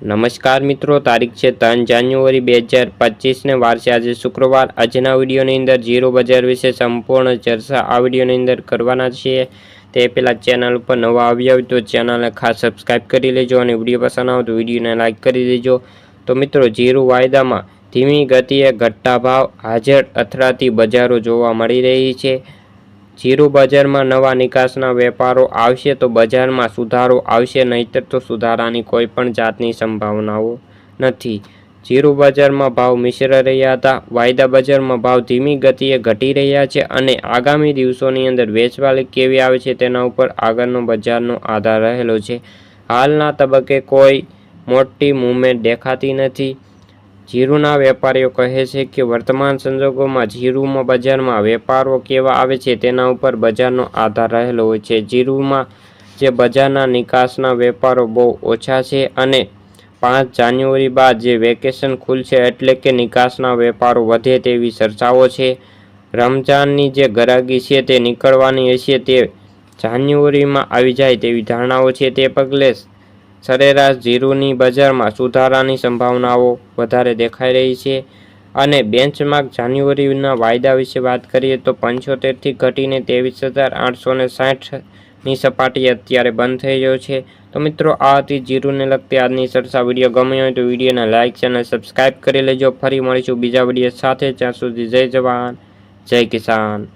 નમસ્કાર મિત્રો, તારીખ છે ત્રણ જાન્યુઆરી બે હજાર પચીસને વાર છે આજે શુક્રવાર. આજના વિડીયોની અંદર ઝીરો બજાર વિશે સંપૂર્ણ ચર્ચા આ વિડીયોની અંદર કરવાના છીએ. તે પહેલાં ચેનલ ઉપર નવા આવ્યા હોય તો ચેનલને ખાસ સબસ્ક્રાઈબ કરી લેજો અને વીડિયો પસંદ આવે તો વિડીયોને લાઇક કરી દેજો. તો મિત્રો, ઝીરો વાયદામાં ધીમી ગતિએ ઘટતા ભાવ હાજર અથડાતી બજારો જોવા મળી રહી છે. જીરું બજારમાં નવા નિકાસના વેપારો આવશે તો બજારમાં સુધારો આવશે, નહીતર તો સુધારાની કોઈ પણ જાતની સંભાવનાઓ નથી. જીરું બજારમાં ભાવ મિશ્ર રહ્યા હતા. વાયદા બજારમાં ભાવ ધીમી ગતિએ ઘટી રહ્યા છે અને આગામી દિવસોની અંદર વેચવાલી કેવી આવે છે તેના ઉપર આગળનો બજારનો આધાર રહેલો છે. હાલના તબક્કે કોઈ મોટી મૂવમેન્ટ દેખાતી નથી. જીરુના વેપારીઓ કહે છે કે વર્તમાન સંજોગોમાં જીરુમાં બજારમાં વેપારો કેવા આવે છે તેના ઉપર બજારનો આધાર રહેલો હોય છે. જીરુમાં જે બજારના નિકાસના વેપારો બહુ ઓછા છે અને પાંચ જાન્યુઆરી બાદ જે વેકેશન ખુલશે એટલે કે નિકાસના વેપારો વધે તેવી ચર્ચાઓ છે. રમજાનની જે ગરાગી છે તે નીકળવાની હશે તે જાન્યુઆરીમાં આવી જાય તેવી ધારણાઓ છે. તે પગલે સરેરાશ જીરુની બજારમાં સુધારાની સંભાવનાઓ વધારે દેખાઈ રહી છે અને બેન્ચમાર્ક જાન્યુઆરીના વાયદા વિશે વાત કરીએ તો પંચોતેરથી ઘટીને ત્રેવીસ હજાર આઠસો ને સાઠની સપાટી અત્યારે બંધ થઈ ગયો છે. તો મિત્રો, આ હતી જીરુને લગતી આજની સરસા વીડિયો. ગમ્યો હોય તો વિડીયોને લાઇક ચેનલ સબસ્ક્રાઈબ કરી લેજો. ફરી મળીશું બીજા વીડિયો સાથે. ત્યાં સુધી જય જવાન, જય કિસાન.